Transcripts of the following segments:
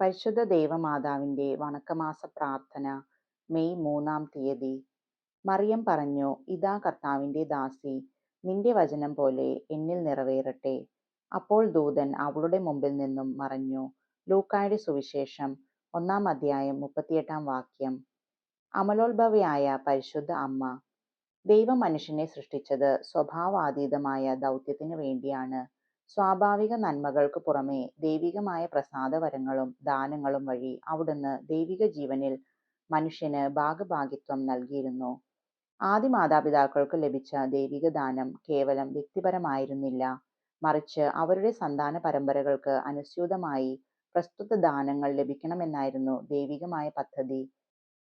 പരിശുദ്ധ ദേവമാതാവിന്റെ വണക്കമാസ പ്രാർത്ഥന മെയ് മൂന്നാം തീയതി. മറിയം പറഞ്ഞു ഇതാ കർത്താവിന്റെ ദാസി നിന്റെ വചനം പോലെ എന്നിൽ നിറവേറട്ടെ. അപ്പോൾ ദൂതൻ അവളുടെ മുമ്പിൽ നിന്നും മറഞ്ഞു. ലൂക്കായുടെ സുവിശേഷം ഒന്നാം അധ്യായം മുപ്പത്തിയെട്ടാം വാക്യം. അമലോത്ഭവയായ പരിശുദ്ധ അമ്മ ദൈവം മനുഷ്യനെ സൃഷ്ടിച്ചത് സ്വഭാവാതീതമായ ദൗത്യത്തിനു വേണ്ടിയാണ്. സ്വാഭാവിക നന്മകൾക്ക് പുറമേ ദൈവികമായ പ്രസാദവരങ്ങളും ദാനങ്ങളും വഴി അവിടുന്ന് ദൈവിക ജീവനിൽ മനുഷ്യന് ഭാഗഭാഗിത്വം നൽകിയിരുന്നു. ആദി മാതാപിതാക്കൾക്ക് ലഭിച്ച ദൈവിക ദാനം കേവലം വ്യക്തിപരമായിരുന്നില്ല. മറിച്ച് അവരുടെ സന്താന പരമ്പരകൾക്ക് അനുസ്യൂതമായി പ്രസ്തുത ദാനങ്ങൾ ലഭിക്കണമെന്നായിരുന്നു ദൈവികമായ പദ്ധതി.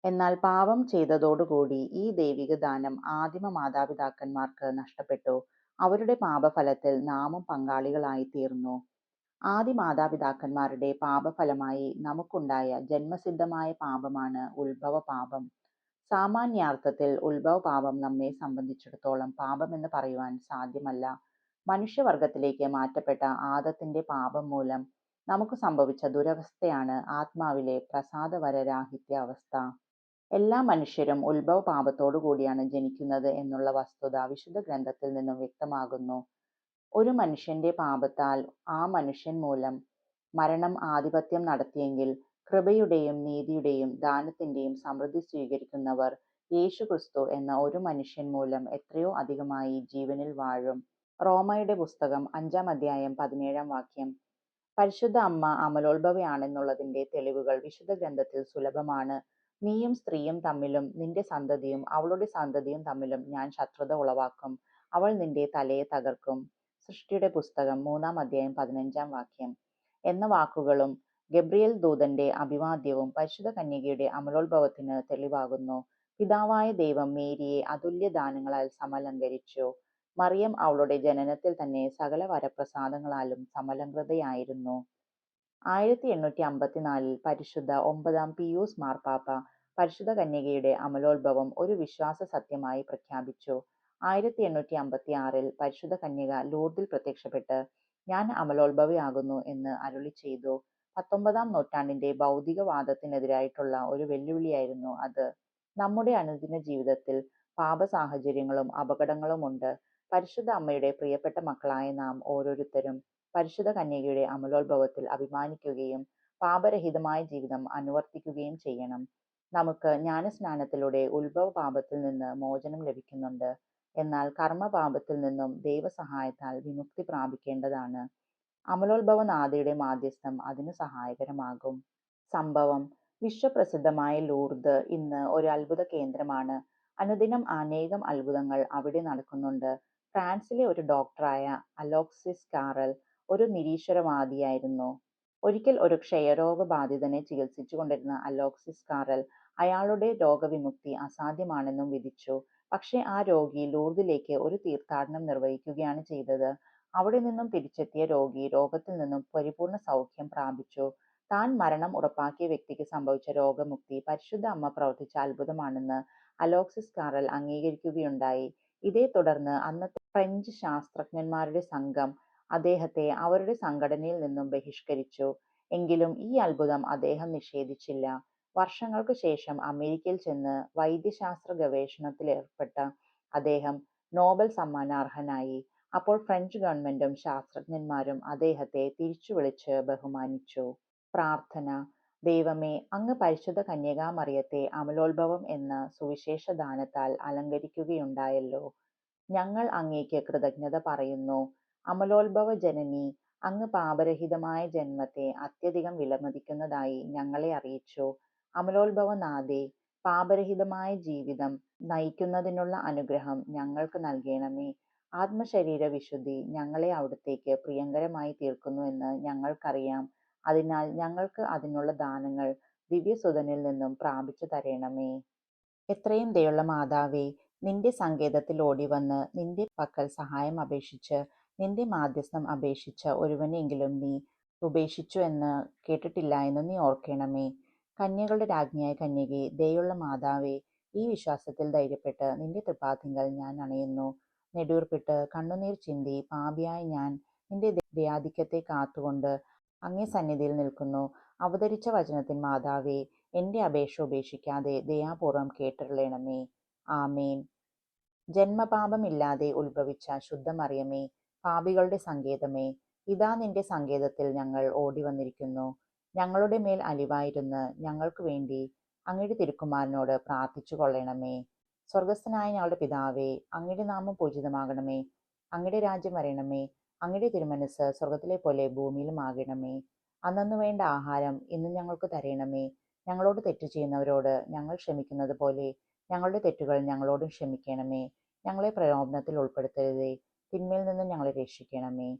എന്നാൽ പാപം ചെയ്തതോടുകൂടി ഈ ദൈവിക ദാനം ആദിമ മാതാപിതാക്കന്മാർക്ക് നഷ്ടപ്പെട്ടു. അവരുടെ പാപഫലത്തിൽ നാമും പങ്കാളികളായി തീർന്നു ആദി മാതാപിതാക്കന്മാരുടെ പാപഫലമായി നമുക്കുണ്ടായ ജന്മസിദ്ധമായ പാപമാണ് ഉത്ഭവ പാപം സാമാന്യാർത്ഥത്തിൽ ഉത്ഭവ പാപം നമ്മെ സംബന്ധിച്ചിടത്തോളം എന്ന് പറയുവാൻ സാധ്യമല്ല. മനുഷ്യവർഗത്തിലേക്ക് മാറ്റപ്പെട്ട ആദത്തിന്റെ പാപം മൂലം നമുക്ക് സംഭവിച്ച ദുരവസ്ഥയാണ് ആത്മാവിലെ പ്രസാദവരരാഹിത്യ അവസ്ഥ എല്ലാ മനുഷ്യരും ഉത്ഭവ പാപത്തോടു കൂടിയാണ് ജനിക്കുന്നത് എന്നുള്ള വസ്തുത വിശുദ്ധ ഗ്രന്ഥത്തിൽ നിന്നും വ്യക്തമാകുന്നു. ഒരു മനുഷ്യന്റെ പാപത്താൽ ആ മനുഷ്യൻ മൂലം മരണം ആധിപത്യം നടത്തിയെങ്കിൽ കൃപയുടെയും നീതിയുടെയും ദാനത്തിന്റെയും സമൃദ്ധി സ്വീകരിക്കുന്നവർ യേശു ക്രിസ്തു എന്ന ഒരു മനുഷ്യൻ മൂലം എത്രയോ അധികമായി ജീവനിൽ വാഴും. റോമയുടെ പുസ്തകം അഞ്ചാം അധ്യായം പതിനേഴാം വാക്യം. പരിശുദ്ധ അമ്മ അമലോത്ഭവയാണെന്നുള്ളതിന്റെ തെളിവുകൾ വിശുദ്ധ ഗ്രന്ഥത്തിൽ സുലഭമാണ്. നീയും സ്ത്രീയും തമ്മിലും നിന്റെ സന്തതിയും അവളുടെ സന്തതിയും തമ്മിലും ഞാൻ ശത്രുത ഉളവാക്കും. അവൾ നിന്റെ തലയെ തകർക്കും. സൃഷ്ടിയുടെ പുസ്തകം മൂന്നാം അധ്യായം പതിനഞ്ചാം വാക്യം. എന്ന വാക്കുകളും ഗബ്രിയേൽ ദൂതന്റെ അഭിവാദ്യവും പരിശുദ്ധ കന്യകയുടെ അമലോത്ഭവത്തിന് തെളിവാകുന്നു. പിതാവായ ദൈവം മേരിയെ അതുല്യ ദാനങ്ങളാൽ സമലങ്കരിച്ചു. മറിയം അവളുടെ ജനനത്തിൽ തന്നെ സകല വരപ്രസാദങ്ങളാലും സമലങ്കൃതയായിരുന്നു ആയിരത്തി എണ്ണൂറ്റി അമ്പത്തിനാലിൽ പരിശുദ്ധ ഒമ്പതാം പിയൂസ് മാർപ്പാപ്പ പരിശുദ്ധ കന്യകയുടെ അമലോത്ഭവം ഒരു വിശ്വാസ സത്യമായി പ്രഖ്യാപിച്ചു. ആയിരത്തി എണ്ണൂറ്റി അമ്പത്തി ആറിൽ പരിശുദ്ധ കന്യക ലൂർദിൽ പ്രത്യക്ഷപ്പെട്ട് ഞാൻ അമലോത്ഭവയാകുന്നു എന്ന് അരുളി ചെയ്തു. പത്തൊമ്പതാം നൂറ്റാണ്ടിന്റെ ഭൗതികവാദത്തിനെതിരായിട്ടുള്ള ഒരു വെല്ലുവിളിയായിരുന്നു അത്. നമ്മുടെ അനുദിന ജീവിതത്തിൽ പാപ സാഹചര്യങ്ങളും അപകടങ്ങളുമുണ്ട്. പരിശുദ്ധ അമ്മയുടെ പ്രിയപ്പെട്ട മക്കളായ നാം ഓരോരുത്തരും പരിശുദ്ധ കന്യകയുടെ അമലോത്ഭവത്തിൽ അഭിമാനിക്കുകയും പാപരഹിതമായ ജീവിതം അനുവർത്തിക്കുകയും ചെയ്യണം. നമുക്ക് ജ്ഞാനസ്നാനത്തിലൂടെ ഉത്ഭവ പാപത്തിൽ നിന്ന് മോചനം ലഭിക്കുന്നുണ്ട്. എന്നാൽ കർമ്മപാപത്തിൽ നിന്നും ദൈവസഹായത്താൽ വിമുക്തി പ്രാപിക്കേണ്ടതാണ്. അമലോത്ഭവനാഥയുടെ മാധ്യസ്ഥം അതിന് സഹായകരമാകും. സംഭവം. വിശ്വപ്രസിദ്ധമായ ലൂർദ് ഇന്ന് ഒരു അത്ഭുത കേന്ദ്രമാണ്. അനുദിനം അനേകം അത്ഭുതങ്ങൾ അവിടെ നടക്കുന്നുണ്ട്. ഫ്രാൻസിലെ ഒരു ഡോക്ടറായ അലോക്സിസ് കാറൽ ഒരു നിരീശ്വരവാദിയായിരുന്നു. ഒരിക്കൽ ഒരു ക്ഷയരോഗബാധിതനെ ചികിത്സിച്ചു കൊണ്ടിരുന്ന അലോക്സിസ് കാറൽ അയാളുടെ രോഗവിമുക്തി അസാധ്യമാണെന്നും വിധിച്ചു. പക്ഷേ ആ രോഗി ലൂർദിലേക്ക് ഒരു തീർത്ഥാടനം നിർവഹിക്കുകയാണ് ചെയ്തത്. അവിടെ നിന്നും തിരിച്ചെത്തിയ രോഗി രോഗത്തിൽ നിന്നും പരിപൂർണ സൗഖ്യം പ്രാപിച്ചു. താൻ മരണം ഉറപ്പാക്കിയ വ്യക്തിക്ക് സംഭവിച്ച രോഗമുക്തി പരിശുദ്ധ അമ്മ പ്രവർത്തിച്ച അത്ഭുതമാണെന്ന് അലോക്സിസ് കാറൽ അംഗീകരിക്കുകയുണ്ടായി. ഇതേ തുടർന്ന് അന്നത്തെ ഫ്രഞ്ച് ശാസ്ത്രജ്ഞന്മാരുടെ സംഘം അദ്ദേഹത്തെ അവരുടെ സംഘടനയിൽ നിന്നും ബഹിഷ്കരിച്ചു. എങ്കിലും ഈ അത്ഭുതം അദ്ദേഹം നിഷേധിച്ചില്ല. വർഷങ്ങൾക്ക് ശേഷം അമേരിക്കയിൽ ചെന്ന് വൈദ്യശാസ്ത്ര ഗവേഷണത്തിൽ ഏർപ്പെട്ട അദ്ദേഹം നോബൽ സമ്മാനാർഹനായി. അപ്പോൾ ഫ്രഞ്ച് ഗവൺമെന്റും ശാസ്ത്രജ്ഞന്മാരും അദ്ദേഹത്തെ തിരിച്ചു വിളിച്ച് ബഹുമാനിച്ചു. പ്രാർത്ഥന ദൈവമേ അങ്ങ് പരിശുദ്ധ കന്യകാമറിയത്തെ അമലോത്ഭവം എന്ന സുവിശേഷ ദാനത്താൽ അലങ്കരിക്കുകയുണ്ടായല്ലോ. ഞങ്ങൾ അങ്ങേക്ക് കൃതജ്ഞത പറയുന്നു. അമലോത്ഭവ ജനനി അങ്ങ് പാപരഹിതമായ ജന്മത്തെ അത്യധികം വിലമതിക്കുന്നതായി ഞങ്ങളെ അറിയിച്ചു. അമലോത്ഭവനാഥേ പാപരഹിതമായ ജീവിതം നയിക്കുന്നതിനുള്ള അനുഗ്രഹം ഞങ്ങൾക്ക് നൽകണമേ. ആത്മശരീര വിശുദ്ധി ഞങ്ങളെ അവിടത്തേക്ക് പ്രിയങ്കരമായി തീർക്കുന്നു എന്ന് ഞങ്ങൾക്കറിയാം. അതിനാൽ ഞങ്ങൾക്ക് അതിനുള്ള ദാനങ്ങൾ ദിവ്യസുതനിൽ നിന്നും പ്രാപിച്ചു തരണമേ. എത്രയും ദയുള്ള മാതാവേ നിന്റെ സങ്കേതത്തിൽ ഓടി വന്ന് നിന്റെ പക്കൽ സഹായം അപേക്ഷിച്ച് നിന്റെ മാധ്യസ്ഥം അപേക്ഷിച്ച ഒരുവനെങ്കിലും നീ ഉപേക്ഷിച്ചു എന്ന് കേട്ടിട്ടില്ല എന്ന് നീ ഓർക്കണമേ. കന്യകളുടെ രാജ്ഞിയായ കന്യകെ ദയുള്ള മാതാവേ ഈ വിശ്വാസത്തിൽ ധൈര്യപ്പെട്ട് നിന്റെ തൃപ്പാത്തിങ്കൽ ഞാൻ അണയുന്നു. നെടൂർപ്പിട്ട് കണ്ണുനീർ ചിന്തി പാപിയായ ഞാൻ നിന്റെ ദയാധിക്യത്തെ കാത്തുകൊണ്ട് അങ്ങേ സന്നിധിയിൽ നിൽക്കുന്നു. അവതരിച്ച വചനത്തിൻ മാതാവേ എന്റെ അപേക്ഷ ഉപേക്ഷിക്കാതെ ദയാപൂർവം കേട്ടരുളണമേ. ആമേൻ. ജന്മപാപമില്ലാതെ ഉത്ഭവിച്ച ശുദ്ധമറിയമേ പാപികളുടെ സങ്കേതമേ ഇതാ നിന്റെ സങ്കേതത്തിൽ ഞങ്ങൾ ഓടി വന്നിരിക്കുന്നു ഞങ്ങളുടെ മേൽ അലിവായിരുന്ന് ഞങ്ങൾക്ക് വേണ്ടി അങ്ങയുടെ തിരുക്കുമാരനോട് പ്രാർത്ഥിച്ചു കൊള്ളണമേ. സ്വർഗസ്ഥനായ ഞങ്ങളുടെ പിതാവേ അങ്ങയുടെ നാമം പൂജിതമാകണമേ. അങ്ങയുടെ രാജ്യം വരണമേ. അങ്ങയുടെ തിരുമനസ് സ്വർഗത്തിലെ പോലെ ഭൂമിയിലും ആകണമേ. അന്നു വേണ്ട ആഹാരം ഇന്ന് ഞങ്ങൾക്ക് തരണമേ. ഞങ്ങളോട് തെറ്റ് ചെയ്യുന്നവരോട് ഞങ്ങൾ ക്ഷമിക്കുന്നത് പോലെ ഞങ്ങളുടെ തെറ്റുകൾ ഞങ്ങളോടും ക്ഷമിക്കണമേ. ഞങ്ങളെ പ്രലോഭനത്തിൽ ഉൾപ്പെടുത്തരുതേ. തിന്മയിൽ നിന്ന് ഞങ്ങളെ രക്ഷിക്കണമേ.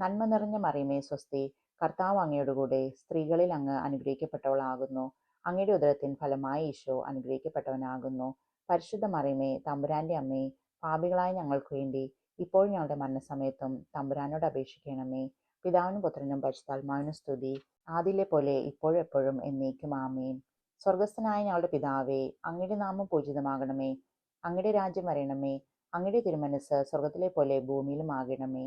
നന്മ നിറഞ്ഞ മറിയമേ സ്വസ്തി. കർത്താവ് അങ്ങയുടെ കൂടെ സ്ത്രീകളിൽ അങ്ങ് അനുഗ്രഹിക്കപ്പെട്ടവളാകുന്നു. അങ്ങയുടെ ഉദരത്തിൻ ഫലമായി ഈശോ അനുഗ്രഹിക്കപ്പെട്ടവനാകുന്നു. പരിശുദ്ധ മറിയമേ തമ്പുരാന്റെ അമ്മേ പാപികളായ ഞങ്ങൾക്ക് വേണ്ടി ഇപ്പോൾ ഞങ്ങളുടെ മരണസമയത്തും തമ്പുരാനോട് അപേക്ഷിക്കണമേ. പിതാവിനും പുത്രനും പരിശുദ്ധാത്മാവിനും സ്തുതി. ആദിലെ പോലെ ഇപ്പോഴെപ്പോഴും എന്നേക്കും ആമേൻ. സ്വർഗസ്ഥനായ ഞങ്ങളുടെ പിതാവേ അങ്ങയുടെ നാമം പൂജിതമാകണമേ. അങ്ങയുടെ രാജ്യം വരണമേ. അങ്ങയുടെ തിരുമനസ് സ്വർഗത്തിലെ പോലെ ഭൂമിയിലും ആകണമേ.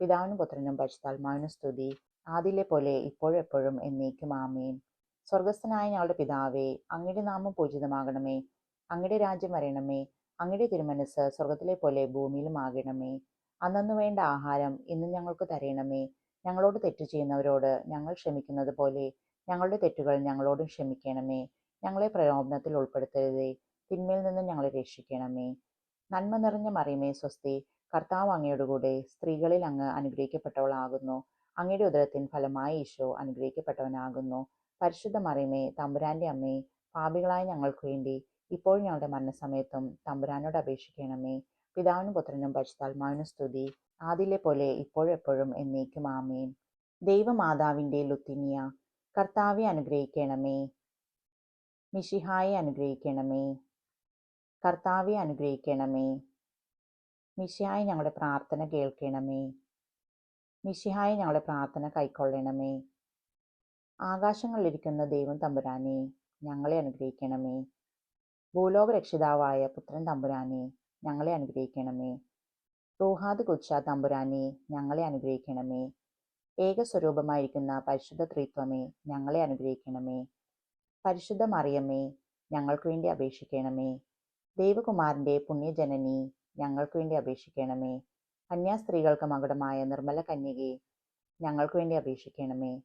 പിതാവിനും പുത്രനും പരിശുദ്ധാത്മാവിനും സ്തുതി. ആദിലെ പോലെ ഇപ്പോഴെപ്പോഴും എന്നേക്കും ആമേൻ. സ്വർഗസ്ഥനായ ഞങ്ങളുടെ പിതാവേ അങ്ങയുടെ നാമം പൂജിതമാകണമേ. അങ്ങയുടെ രാജ്യം വരണമേ. അങ്ങയുടെ തിരുമനസ് സ്വർഗത്തിലെ പോലെ ഭൂമിയിലും ആകണമേ. അന്നു വേണ്ട ആഹാരം ഇന്ന് ഞങ്ങൾക്ക് തരണമേ. ഞങ്ങളോട് തെറ്റ് ചെയ്യുന്നവരോട് ഞങ്ങൾ ക്ഷമിക്കുന്നത് പോലെ ഞങ്ങളുടെ തെറ്റുകൾ ഞങ്ങളോടും ക്ഷമിക്കണമേ. ഞങ്ങളെ പ്രലോഭനത്തിൽ ഉൾപ്പെടുത്തരുതേ. തിന്മയിൽ നിന്ന് ഞങ്ങളെ രക്ഷിക്കണമേ. നന്മ നിറഞ്ഞ മറിയമേ സ്വസ്തി. കർത്താവ് അങ്ങയുടെ കൂടെ സ്ത്രീകളിൽ അങ്ങ് അനുഗ്രഹിക്കപ്പെട്ടവളാകുന്നു. അങ്ങയുടെ ഉദരത്തിൻ ഫലമായി ഈശോ അനുഗ്രഹിക്കപ്പെട്ടവനാകുന്നു. പരിശുദ്ധ മറിയമേ തമ്പുരാന്റെ അമ്മേ പാപികളായ ഞങ്ങൾക്ക് വേണ്ടി ഇപ്പോൾ ഞങ്ങളുടെ മരണസമയത്തും തമ്പുരാനോട് അപേക്ഷിക്കണമേ. പിതാവിനും പുത്രനും പരിശുദ്ധാത്മാവിനും സ്തുതി. ആദിലെ പോലെ ഇപ്പോഴെപ്പോഴും എന്നേക്കും ആമേൻ. ദൈവമാതാവിന്റെ ലുത്തിനിയ കർത്താവെ അനുഗ്രഹിക്കണമേ. മിഷിഹായെ അനുഗ്രഹിക്കണമേ. കർത്താവെ അനുഗ്രഹിക്കണമേ. മിഷിഹായി ഞങ്ങളുടെ പ്രാർത്ഥന കേൾക്കണമേ. മിഷിഹായി ഞങ്ങളുടെ പ്രാർത്ഥന കൈക്കൊള്ളണമേ. ആകാശങ്ങളിലിരിക്കുന്ന ദൈവം തമ്പുരാനെ ഞങ്ങളെ അനുഗ്രഹിക്കണമേ. ഭൂലോക രക്ഷിതാവായ പുത്രൻ തമ്പുരാനെ ഞങ്ങളെ അനുഗ്രഹിക്കണമേ. റൂഹാദ് കുച്ച തമ്പുരാനെ ഞങ്ങളെ അനുഗ്രഹിക്കണമേ. ഏകസ്വരൂപമായിരിക്കുന്ന പരിശുദ്ധ ത്രിത്വമേ ഞങ്ങളെ അനുഗ്രഹിക്കണമേ. പരിശുദ്ധ മറിയമേ ഞങ്ങൾക്ക് വേണ്ടി അപേക്ഷിക്കണമേ. ദൈവകുമാരന്റെ പുണ്യജനനി ഞങ്ങൾക്ക് വേണ്ടി അപേക്ഷിക്കണമേ. കന്യാസ്ത്രീകൾക്ക് മകുടമായ നിർമ്മല കന്യകെ ഞങ്ങൾക്ക് വേണ്ടി അപേക്ഷിക്കണമേ.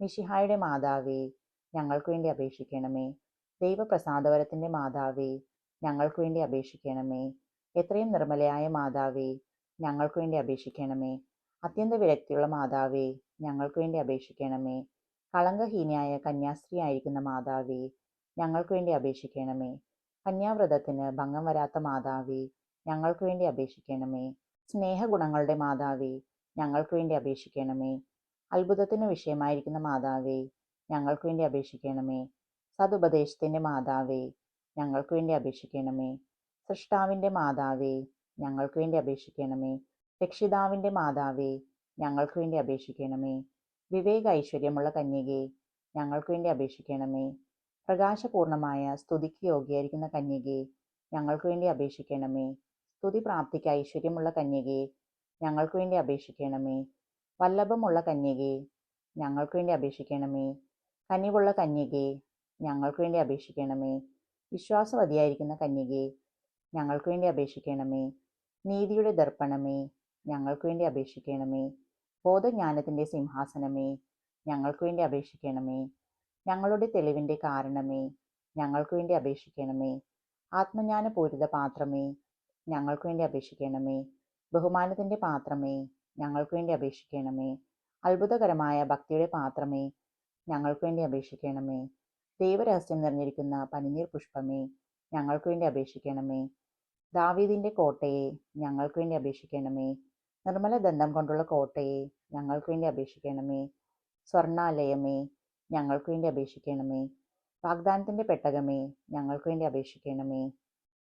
മിഷിഹായുടെ മാതാവേ ഞങ്ങൾക്ക് വേണ്ടി അപേക്ഷിക്കണമേ. ദൈവപ്രസാദവരത്തിന്റെ മാതാവേ ഞങ്ങൾക്ക് വേണ്ടി അപേക്ഷിക്കണമേ. എത്രയും നിർമ്മലയായ മാതാവേ ഞങ്ങൾക്ക് വേണ്ടി അപേക്ഷിക്കണമേ. അത്യന്ത വിരക്തിയുള്ള മാതാവേ ഞങ്ങൾക്ക് വേണ്ടി അപേക്ഷിക്കണമേ. കളങ്കഹീനയായ കന്യാസ്ത്രീ ആയിരിക്കുന്ന മാതാവേ ഞങ്ങൾക്ക് വേണ്ടി അപേക്ഷിക്കണമേ. കന്യാവ്രതത്തിന് ഭംഗം വരാത്ത മാതാവേ ഞങ്ങൾക്ക് വേണ്ടി അപേക്ഷിക്കണമേ. സ്നേഹഗുണങ്ങളുടെ മാതാവേ ഞങ്ങൾക്ക് വേണ്ടി അപേക്ഷിക്കണമേ. അത്ഭുതത്തിന് വിഷയമായിരിക്കുന്ന മാതാവേ ഞങ്ങൾക്ക് വേണ്ടി അപേക്ഷിക്കണമേ. സതുപദേശത്തിന്റെ മാതാവേ ഞങ്ങൾക്ക് വേണ്ടി അപേക്ഷിക്കണമേ. സൃഷ്ടാവിന്റെ മാതാവേ ഞങ്ങൾക്ക് വേണ്ടി അപേക്ഷിക്കണമേ. രക്ഷിതാവിന്റെ മാതാവേ ഞങ്ങൾക്ക് വേണ്ടി അപേക്ഷിക്കണമേ. വിവേക ഐശ്വര്യമുള്ള കന്യകേ ഞങ്ങൾക്ക് വേണ്ടി അപേക്ഷിക്കണമേ. പ്രകാശപൂർണമായ സ്തുതിക്ക് യോഗ്യായിരിക്കുന്ന കന്യകേ ഞങ്ങൾക്ക് വേണ്ടി അപേക്ഷിക്കണമേ. സ്തുതി പ്രാപ്തിക്ക് ഐശ്വര്യമുള്ള കന്യകയെ ഞങ്ങൾക്ക് വേണ്ടി അപേക്ഷിക്കണമേ. വല്ലഭമുള്ള കന്യകയെ ഞങ്ങൾക്ക് വേണ്ടി അപേക്ഷിക്കണമേ. കനിവുള്ള കന്യകയെ ഞങ്ങൾക്ക് വേണ്ടി അപേക്ഷിക്കണമേ. വിശ്വാസവതിയായിരിക്കുന്ന കന്യകയെ ഞങ്ങൾക്ക് വേണ്ടി അപേക്ഷിക്കണമേ. നീതിയുടെ ദർപ്പണമേ ഞങ്ങൾക്ക് വേണ്ടി അപേക്ഷിക്കണമേ. ബോധജ്ഞാനത്തിന്റെ സിംഹാസനമേ ഞങ്ങൾക്ക് വേണ്ടി അപേക്ഷിക്കണമേ. ഞങ്ങളുടെ തെളിവിന്റെ കാരണമേ ഞങ്ങൾക്ക് വേണ്ടി അപേക്ഷിക്കണമേ. ആത്മജ്ഞാനപൂരിത പാത്രമേ ഞങ്ങൾക്ക് വേണ്ടി അപേക്ഷിക്കണമേ. ബഹുമാനത്തിന്റെ പാത്രമേ ഞങ്ങൾക്ക് വേണ്ടി അപേക്ഷിക്കണമേ. അത്ഭുതകരമായ ഭക്തിയുടെ പാത്രമേ ഞങ്ങൾക്ക് വേണ്ടി അപേക്ഷിക്കണമേ. ദൈവരഹസ്യം നിറഞ്ഞിരിക്കുന്ന പനിനീർ പുഷ്പമേ ഞങ്ങൾക്ക് വേണ്ടി അപേക്ഷിക്കണമേ. ദാവീദിന്റെ കോട്ടയെ ഞങ്ങൾക്ക് വേണ്ടി അപേക്ഷിക്കണമേ. നിർമ്മല ദന്തം കൊണ്ടുള്ള കോട്ടയെ ഞങ്ങൾക്ക് വേണ്ടി അപേക്ഷിക്കണമേ. സ്വർണാലയമേ ഞങ്ങൾക്ക് വേണ്ടി അപേക്ഷിക്കണമേ. വാഗ്ദാനത്തിന്റെ പെട്ടകമേ ഞങ്ങൾക്ക് വേണ്ടി അപേക്ഷിക്കണമേ.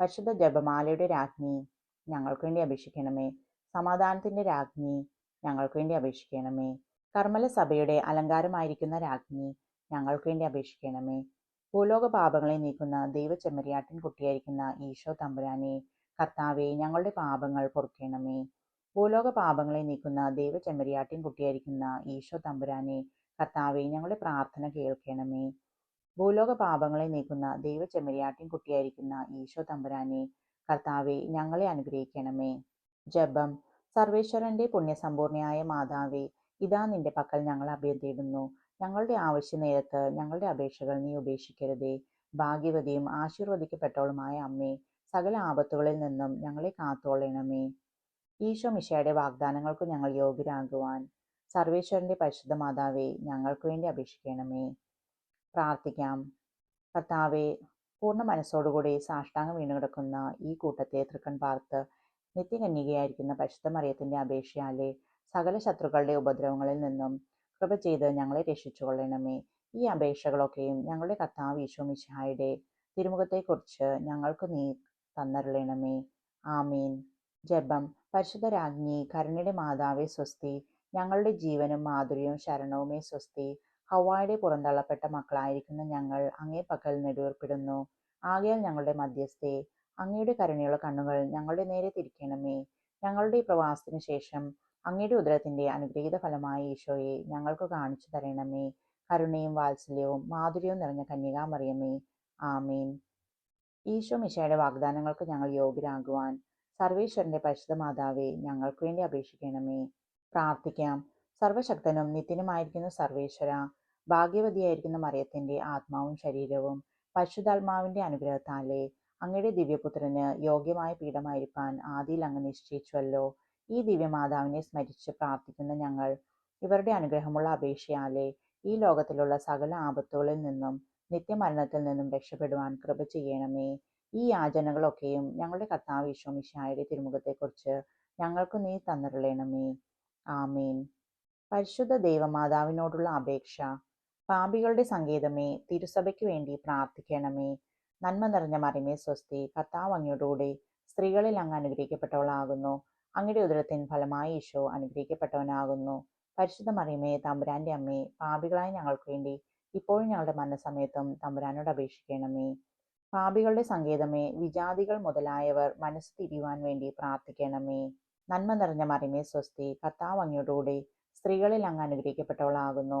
പരിശുദ്ധ ജപമാലയുടെ രാജ്ഞി ഞങ്ങൾക്ക് വേണ്ടി അപേക്ഷിക്കണമേ സമാധാനത്തിന്റെ രാജ്ഞി ഞങ്ങൾക്ക് വേണ്ടി അപേക്ഷിക്കണമേ കർമ്മല സഭയുടെ അലങ്കാരമായിരിക്കുന്ന രാജ്ഞി ഞങ്ങൾക്ക് വേണ്ടി അപേക്ഷിക്കണമേ ഭൂലോക പാപങ്ങളെ നീക്കുന്ന ദൈവ ചെമ്മരിയാട്ടിൻ കുട്ടിയായിരിക്കുന്ന ഈശോ തമ്പുരാനെ കർത്താവെ ഞങ്ങളുടെ പാപങ്ങൾ പൊറുക്കണമേ. ഭൂലോക പാപങ്ങളെ നീക്കുന്ന ദൈവ ചെമ്മരിയാട്ടിൻ കുട്ടിയായിരിക്കുന്ന ഈശോ തമ്പുരാനെ കർത്താവെ ഞങ്ങളുടെ പ്രാർത്ഥന കേൾക്കണമേ. ഭൂലോക പാപങ്ങളെ നീക്കുന്ന ദൈവ ചെമ്മരിയാട്ടിൻ കുട്ടിയായിരിക്കുന്ന ഈശോ തമ്പുരാനെ കർത്താവെ ഞങ്ങളെ അനുഗ്രഹിക്കണമേ. ജപം. സർവേശ്വരന്റെ പുണ്യസമ്പൂർണയായ മാതാവേ ഇതാ നിന്റെ പക്കൽ ഞങ്ങൾ അഭയം ഞങ്ങളുടെ ആവശ്യ നേരത്ത് ഞങ്ങളുടെ അപേക്ഷകൾ നീ ഉപേക്ഷിക്കരുതേ. ഭാഗ്യവതിയും ആശീർവദിക്കപ്പെട്ടവളുമായ അമ്മേ സകല ആപത്തുകളിൽ നിന്നും ഞങ്ങളെ കാത്തോളണമേ ഈശോ മിശയുടെ വാഗ്ദാനങ്ങൾക്ക് ഞങ്ങൾ യോഗ്യരാകുവാൻ സർവേശ്വരന്റെ പരിശുദ്ധ മാതാവേ ഞങ്ങൾക്ക് വേണ്ടി അപേക്ഷിക്കണമേ. പ്രാർത്ഥിക്കാം. കർത്താവെ പൂർണ മനസ്സോടുകൂടി സാഷ്ടാംഗം വീണുകിടക്കുന്ന ഈ കൂട്ടത്തെ തൃക്കൺ പാർത്ത് നിത്യകന്യകയായിരിക്കുന്ന പരിശുദ്ധ മറിയത്തിന്റെ അപേക്ഷയാലെ സകല ശത്രുക്കളുടെ ഉപദ്രവങ്ങളിൽ നിന്നും കൃപ ചെയ്ത് ഞങ്ങളെ രക്ഷിച്ചുകൊള്ളണമേ. ഈ അപേക്ഷകളൊക്കെയും ഞങ്ങളുടെ കർത്താവ് ഈശോ മിശിഹായുടെ തിരുമുഖത്തെക്കുറിച്ച് ഞങ്ങൾക്ക് നീ തന്നരുളണമേ. ആമീൻ. ജപം. പരിശുദ്ധ രാജ്ഞി കരുണയുടെ മാതാവേ സ്വസ്തി ഞങ്ങളുടെ ജീവനും മാധുര്യവും ശരണവുമേ സ്വസ്തി ഹവായുടെ പുറന്തള്ളപ്പെട്ട മക്കളായിരിക്കുന്ന ഞങ്ങൾ അങ്ങേ പക്കൽ നെടുവേർപ്പെടുന്നു. ആകയാൽ ഞങ്ങളുടെ മധ്യസ്ഥേ അങ്ങയുടെ കരുണയുള്ള കണ്ണുകൾ ഞങ്ങളുടെ നേരെ തിരിക്കണമേ. ഞങ്ങളുടെ ഈ പ്രവാസത്തിന് ശേഷം അങ്ങയുടെ ഉദരത്തിന്റെ അനുഗ്രഹീത ഫലമായ ഈശോയെ ഞങ്ങൾക്ക് കാണിച്ചു തരണമേ. കരുണയും വാത്സല്യവും മാധുര്യവും നിറഞ്ഞ കന്യകാമറിയമേ. ആമീൻ. ഈശോ മിശയുടെ വാഗ്ദാനങ്ങൾക്ക് ഞങ്ങൾ യോഗ്യരാകുവാൻ സർവേശ്വരന്റെ പരിശുദ്ധ മാതാവെ ഞങ്ങൾക്ക് വേണ്ടി അപേക്ഷിക്കണമേ. പ്രാർത്ഥിക്കാം. സർവശക്തനും നിത്യനുമായിരിക്കുന്ന സർവേശ്വര ഭാഗ്യവതിയായിരിക്കുന്ന മറിയത്തിന്റെ ആത്മാവും ശരീരവും പരിശുദ്ധാത്മാവിന്റെ അനുഗ്രഹത്താലേ അങ്ങയുടെ ദിവ്യപുത്രന് യോഗ്യമായ പീഠമായിരിക്കാൻ ആദിയിൽ അങ്ങ് നിശ്ചയിച്ചുവല്ലോ. ഈ ദിവ്യമാതാവിനെ സ്മരിച്ച് പ്രാർത്ഥിക്കുന്ന ഞങ്ങൾ ഇവരുടെ അനുഗ്രഹമുള്ള അപേക്ഷയാലെ ഈ ലോകത്തിലുള്ള സകല ആപത്തുകളിൽ നിന്നും നിത്യമരണത്തിൽ നിന്നും രക്ഷപ്പെടുവാൻ കൃപ ചെയ്യണമേ. ഈ യാചനകളൊക്കെയും ഞങ്ങളുടെ കർത്താവ് ഈശോമിശായുടെ തിരുമുഖത്തെക്കുറിച്ച് ഞങ്ങൾക്ക് നീ തന്നിരളയണമേ ആമീൻ. പരിശുദ്ധ ദൈവമാതാവിനോടുള്ള അപേക്ഷ പാപികളുടെ സംഗീതമേ തിരുസഭയ്ക്ക് വേണ്ടി പ്രാർത്ഥിക്കണമേ. നന്മ നിറഞ്ഞ മറിമേ സ്വസ്തി കർത്താവ് അങ്ങയോടുകൂടി സ്ത്രീകളിൽ അങ്ങ് അനുഗ്രഹിക്കപ്പെട്ടവളാകുന്നു. അങ്ങയുടെ ഉദരത്തിൻ ഫലമായി ഈശോ അനുഗ്രഹിക്കപ്പെട്ടവനാകുന്നു. പരിശുദ്ധ മറിയമേ തമ്പുരാന്റെ അമ്മേ പാപികളായ ഞങ്ങൾക്ക് വേണ്ടി ഇപ്പോഴും ഞങ്ങളുടെ മരണസമയത്തും തമ്പുരാനോട് അപേക്ഷിക്കണമേ. പാപികളുടെ സങ്കേതമേ വിജാതികൾ മുതലായവർ മനസ്സ് തിരിയുവാൻ വേണ്ടി പ്രാർത്ഥിക്കണമേ. നന്മ നിറഞ്ഞ മറിമേ സ്വസ്തി കർത്താവ് അങ്ങയോടുകൂടി സ്ത്രീകളിൽ അങ്ങ് അനുഗ്രഹിക്കപ്പെട്ടവളാകുന്നു.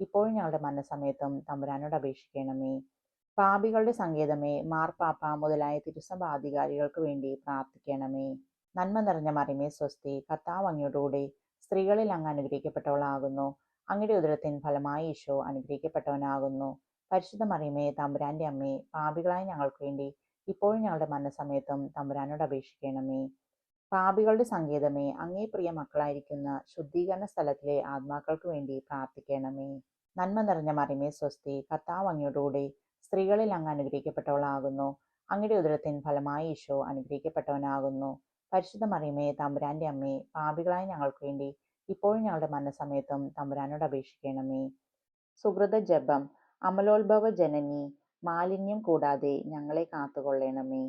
ഇപ്പോഴും ഞങ്ങളുടെ മരണസമയത്തും തമ്പുരാനോട് അപേക്ഷിക്കണമേ. പാപികളുടെ സങ്കേതമേ മാർപ്പാപ്പ മുതലായ തിരുസഭ അധികാരികൾക്ക് വേണ്ടി പ്രാർത്ഥിക്കണമേ. നന്മ നിറഞ്ഞ മറിമേ സ്വസ്തി കർത്താവ് അങ്ങയോടുകൂടി സ്ത്രീകളിൽ അങ്ങ് അനുഗ്രഹിക്കപ്പെട്ടവളാകുന്നു. അങ്ങയുടെ ഉദരത്തിൻ ഫലമായി ഈശോ അനുഗ്രഹിക്കപ്പെട്ടവനാകുന്നു. പരിശുദ്ധ മറിയമേ തമ്പുരാന്റെ അമ്മേ പാപികളായ ഞങ്ങൾക്ക് വേണ്ടി ഇപ്പോഴും ഞങ്ങളുടെ മരണസമയത്തും തമ്പുരാനോട് അപേക്ഷിക്കണമേ. പാപികളുടെ സങ്കേതമേ അങ്ങേ പ്രിയ മക്കളായിരിക്കുന്ന ശുദ്ധീകരണ സ്ഥലത്തിലെ ആത്മാക്കൾക്ക് വേണ്ടി പ്രാർത്ഥിക്കണമേ. നന്മ നിറഞ്ഞ മറിമേ സ്വസ്തി കർത്താവ് അങ്ങയോടുകൂടി സ്ത്രീകളിൽ അങ്ങ് അനുഗ്രഹിക്കപ്പെട്ടവളാകുന്നു. അങ്ങയുടെ ഉദരത്തിൻ ഫലമായി ഈശോ അനുഗ്രഹിക്കപ്പെട്ടവനാകുന്നു. പരിശുദ്ധ മറിയമേ തമ്പുരാന്റെ അമ്മേ പാപികളായ ഞങ്ങൾക്ക് വേണ്ടി ഇപ്പോഴും ഞങ്ങളുടെ മരണസമയത്തും തമ്പുരാനോട് അപേക്ഷിക്കണമേ. സുഹൃത ജപം അമലോത്ഭവ ജനനി മാലിന്യം കൂടാതെ ഞങ്ങളെ കാത്തുകൊള്ളണമേ.